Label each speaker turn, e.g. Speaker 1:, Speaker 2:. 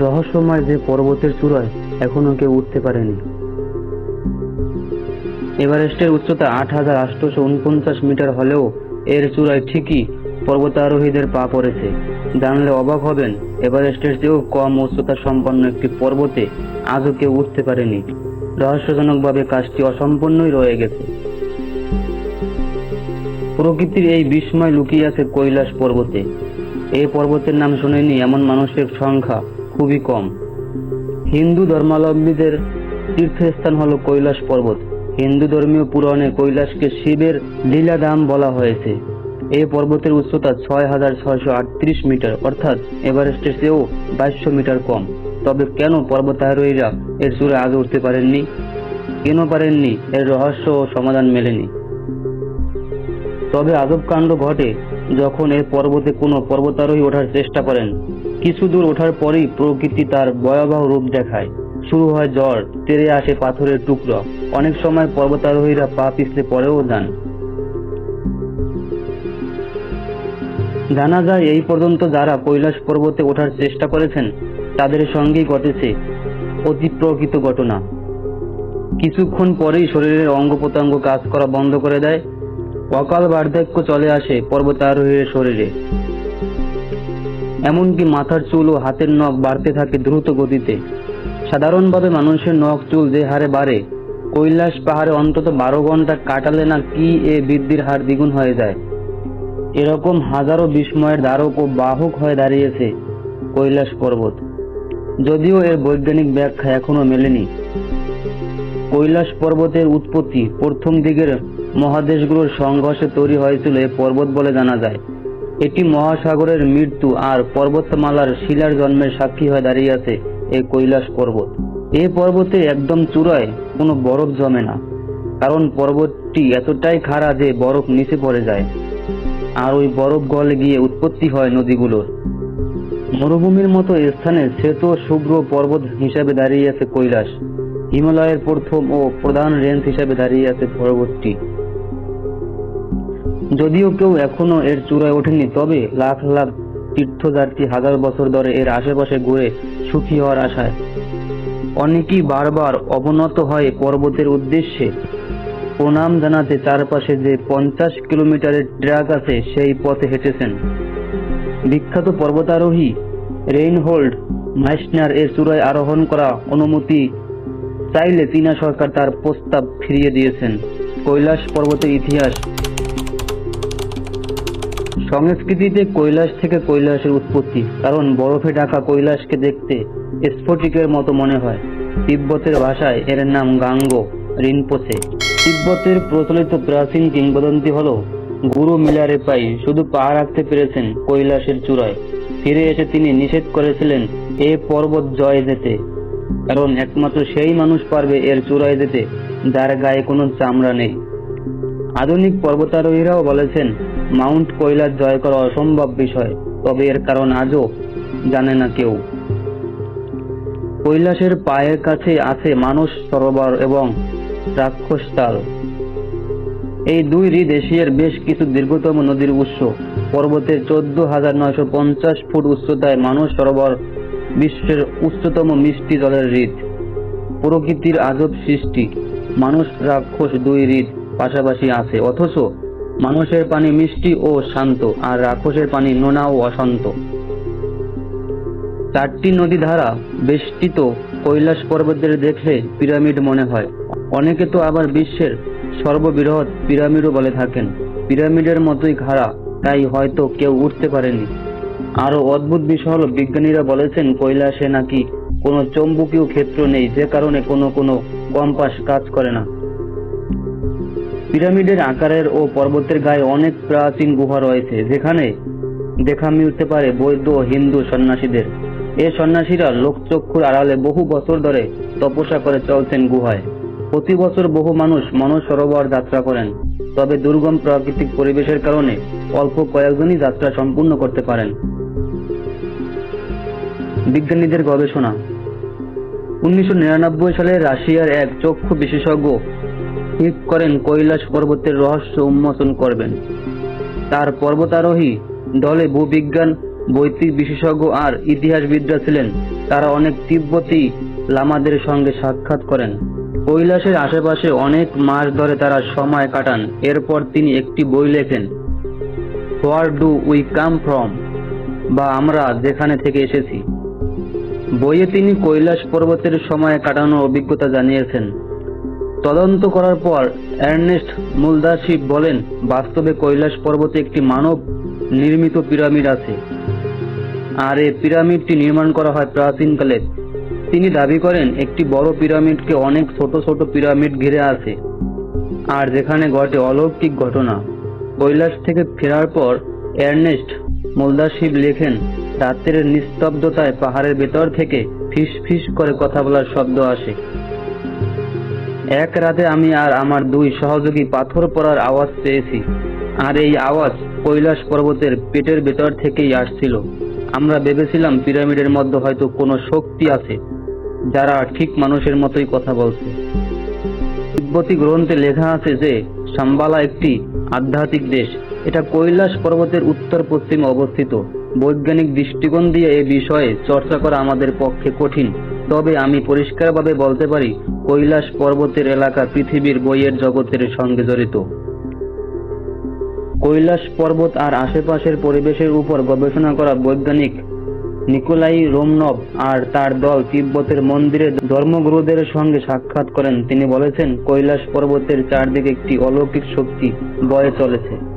Speaker 1: রহস্যময় যে পর্বতের চূড়ায় এখনও কেউ উঠতে পারেনি। এভারেস্টের উচ্চতা আট হাজার আটশোশো উনপঞ্চাশ মিটার হলেও এর চূড়ায় ঠিকই পর্বতারোহীদের পা পড়েছে। জানলে অবাক হবেন, এভারেস্টের চেয়েও কম উচ্চতা সম্পন্ন একটি পর্বতে আজও কেউ উঠতে পারেনি। রহস্যজনকভাবে কাজটি অসম্পূর্ণই রয়ে গেছে। প্রকৃতির এই বিস্ময় লুকিয়ে আছে কৈলাস পর্বতে। এই পর্বতের নাম শুনেনি এমন মানুষের সংখ্যা। খুবই কম। হিন্দু ধর্মাবলম্বীদের তীর্থস্থান হলো কৈলাস পর্বত। হিন্দু ধর্মীয় পুরাণে কৈলাসকে শিবের লীলাধাম বলা হয়েছে। এই পর্বতের উচ্চতা ছয় হাজার ছয়শো আটত্রিশ মিটার, অর্থাৎ এভারেস্টের চেয়েও বাইশশো মিটার কম। তবে কেন পর্বতারোহীরা এর চূড়ে আগে উঠতে পারেননি? কেন পারেননি? এর রহস্য ও সমাধান মেলেনি। তবে আজব কাণ্ড ঘটে যখন এই পর্বতে কোনো পর্বতারোহী ওঠার চেষ্টা করেন। কিছু দূর ওঠার পরেই প্রকৃতি তার ভয়াবহ রূপ দেখায়। শুরু হয় জ্বর, তেরে আসে পাথরের টুকরো। অনেক সময় পর্বতারোহীরা পা পিছলে পরেও যান। জানা যায়, এই পর্যন্ত যারা কৈলাস পর্বতে ওঠার চেষ্টা করেছেন, তাদের সঙ্গেই ঘটেছে অতি প্রকৃত ঘটনা। কিছুক্ষণ পরেই শরীরের অঙ্গ প্রত্যঙ্গ কাজ করা বন্ধ করে দেয়। অকাল বার্ধক্য চলে আসে পর্বতারোহীর শরীরে। এমনকি মাথার চুল ও হাতের নখ বাড়তে থাকে দ্রুত গতিতে। সাধারণভাবে মানুষের নখ চুল যে হারে বাড়ে, কৈলাস পাহাড়ে অন্তত বারো ঘণ্টা কাটালে না কি এ বৃদ্ধির হার দ্বিগুণ হয়ে যায়। এরকম হাজারো বিস্ময়ের ধারক ও বাহক হয়ে দাঁড়িয়েছে কৈলাস পর্বত। যদিও এর বৈজ্ঞানিক ব্যাখ্যা এখনও মেলেনি। কৈলাস পর্বতের উৎপত্তি প্রথম দিকের মহাদেশগুলোর সংঘর্ষে তৈরি হয়েছিল এ পর্বত বলে জানা যায়। এটি মহাসাগরের মৃত্যু আর পর্বতমালার শিলার জন্মের সাক্ষী হয়ে দাঁড়িয়ে আছে এই কৈলাস পর্বত। এ পর্বতে একদম চূড়ায় কোনো বরফ জমে না, কারণ পর্বতটি এতটাই খাড়া যে বরফ নিচে পড়ে যায়। আর ওই বরফ গলে গিয়ে উৎপত্তি হয় নদীগুলোর। মরুভূমির মতো স্থানে শ্বেত শুভ্র পর্বত হিসাবে দাঁড়িয়ে আছে কৈলাস। হিমালয়ের প্রথম ও প্রধান রেঞ্জ হিসাবে দাঁড়িয়ে আছে পর্বতটি। যদিও কেউ এখনও এর চূড়ায় ওঠেনি তবে লাখ লাখ তীর্থযাত্রী হাজার বছর ধরে এর আশেপাশে ঘুরে সুখী হওয়ার আশায়। অনেকেই বারবার অবনত হয় পর্বতের উদ্দেশ্যে প্রণাম জানাতে চারপাশে যে পঞ্চাশ কিলোমিটারের ট্র্যাক আছে, সেই পথে হেঁটেছেন। বিখ্যাত পর্বতারোহী রেইনহোল্ড মাইসনার এর চূড়ায় আরোহণ করা অনুমতি চাইলে চীনা সরকার তার প্রস্তাব ফিরিয়ে দিয়েছেন। কৈলাস পর্বতের ইতিহাস সংস্কৃতিতে কৈলাস থেকে কৈলাসের উৎপত্তি, কারণ বরফে ঢাকা কৈলাসকে দেখতে স্ফটিকের মতো মনে হয়। তিব্বতের ভাষায় এর নাম গাঙ্গ, রিনপোসে। তিব্বতের প্রচলিত প্রাচীন কিংবদন্তি হলো গুরু মিলারে পাই, শুধু পা রাখতে পেরেছেন কৈলাসের চূড়ায়। ফিরে এসে তিনি নিষেধ করেছিলেন, এ পর্বত জয় যেতে। কারণ একমাত্র সেই মানুষ পারবে এর চূড়ায় যেতে, যার গায়ে কোনো চামড়া নেই। আধুনিক পর্বতারোহীরাও বলেছেন মাউন্ট কৈলাস জয় করা অসম্ভব বিষয়, তবে এর কারণ আজও জানে না কেউ। কৈলাসের পায়ের কাছে আছে মানস সরোবর এবং রাক্ষস তাল এই দুই হ্রদ এশিয়ার বেশ কিছু দীর্ঘতম নদীর উৎস। পর্বতের চোদ্দ হাজার নয়শো পঞ্চাশ ফুট উচ্চতায় মানস সরোবর বিশ্বের উচ্চতম মিষ্টি জলের হ্রদ। প্রকৃতির আজব সৃষ্টি। মানুষ রাক্ষস দুই হৃদ পাশাপাশি আছে। অথচ মানুষের পানি মিষ্টি ও শান্ত, আর রাক্ষসের পানি নোনা ও অশান্ত। চারটি নদী ধারা বেষ্টিত কৈলাস পর্বতের দেখলে পিরামিড মনে হয়। অনেকে তো আবার বিশ্বের সর্ববৃহৎ পিরামিডও বলে থাকেন। পিরামিডের মতোই খাড়া, তাই হয়তো কেউ উঠতে পারেনি। আরও অদ্ভুত বিষয় হলো, বিজ্ঞানীরা বলেছেন কৈলাসে নাকি কোনো চৌম্বকীয় ক্ষেত্র নেই, যে কারণে কোনো কোনো কম্পাস কাজ করে না। পিরামিডের আকারের ও পর্বতের গায়ে অনেক প্রাচীন গুহা রয়েছে, যেখানে দেখা মিলতে পারে বৌদ্ধ ও হিন্দু সন্ন্যাসীদের। এ সন্ন্যাসীরা লোকচক্ষুর আড়ালে বহু বছর ধরে তপস্যা করে চলছেন গুহায়। প্রতি বছর বহু মানুষ মনস সরোবর যাত্রা করেন, তবে দুর্গম প্রাকৃতিক পরিবেশের কারণে অল্প কয়েকজনই যাত্রা সম্পূর্ণ করতে পারেন। বিজ্ঞানীদের গবেষণা। উনিশশো নিরানব্বই সালে রাশিয়ার এক চক্ষু বিশেষজ্ঞ ঠিক করেন কৈলাস পর্বতের রহস্য উন্মোচন করবেন। তার পর্বতারোহী দলে ভূবিজ্ঞান বৈদিক বিশেষজ্ঞ আর ইতিহাসবিদরা ছিলেন। তারা অনেক তিব্বতী লামাদের সঙ্গে সাক্ষাৎ করেন। কৈলাসের আশেপাশে অনেক মাস ধরে তারা সময় কাটান। এরপর তিনি একটি বই লেখেন, where do we come from? বা, আমরা যেখানে থেকে এসেছি। বইয়ে তিনি কৈলাস পর্বতের সময় কাটানোর অভিজ্ঞতা জানিয়েছেন। তদন্ত করার পর এর্নেস্ট মুলদাসি বলেন, বাস্তবে কৈলাস পর্বতে একটি মানব নির্মিত পিরামিড আছে। আর এই পিরামিডটি নির্মাণ করা হয় প্রাচীনকালে তিনি দাবি করেন, একটি বড় পিরামিডকে অনেক ছোট ছোট পিরামিড ঘিরে আছে, আর যেখানে ঘটে অলৌকিক ঘটনা। কৈলাস থেকে ফেরার পর এর্নেস্ট মোলদাশিব লেখেন, রাত্রের নিস্তব্ধতায় পাহাড়ের ভেতর থেকে ফিস ফিস করে কথা বলার শব্দ আসে। এক রাতে আমি আর আমার দুই সহযোগী পাথর পড়ার আওয়াজ পেয়েছি। আর এই আওয়াজ কৈলাস পর্বতের পেটের ভেতর থেকেই আসছিল। আমরা ভেবেছিলাম পিরামিডের মধ্যে হয়তো কোনো শক্তি আছে, যারা ঠিক মানুষের মতোই কথা বলছে। তিব্বতী গ্রন্থে লেখা আছে যে, সাম্বালা একটি আধ্যাত্মিক দেশ। এটা কৈলাস পর্বতের উত্তর পশ্চিমে অবস্থিত। বৈজ্ঞানিক দৃষ্টিকোণ দিয়ে এ বিষয়ে চর্চা করা আমাদের পক্ষে কঠিন। তবে আমি পরিষ্কারভাবে বলতে পারি, কৈলাস পর্বতের এলাকা পৃথিবীর বইয়ের জগতের সঙ্গে জড়িত। কৈলাস পর্বত আর আশেপাশের পরিবেশের উপর গবেষণা করা বৈজ্ঞানিক নিকোলাই রোমনভ আর তার দল তিব্বতের মন্দিরে ধর্মগুরুদের সঙ্গে সাক্ষাৎ করেন। তিনি বলেছেন, কৈলাস পর্বতের চারদিকে একটি অলৌকিক শক্তি বয়ে চলেছে।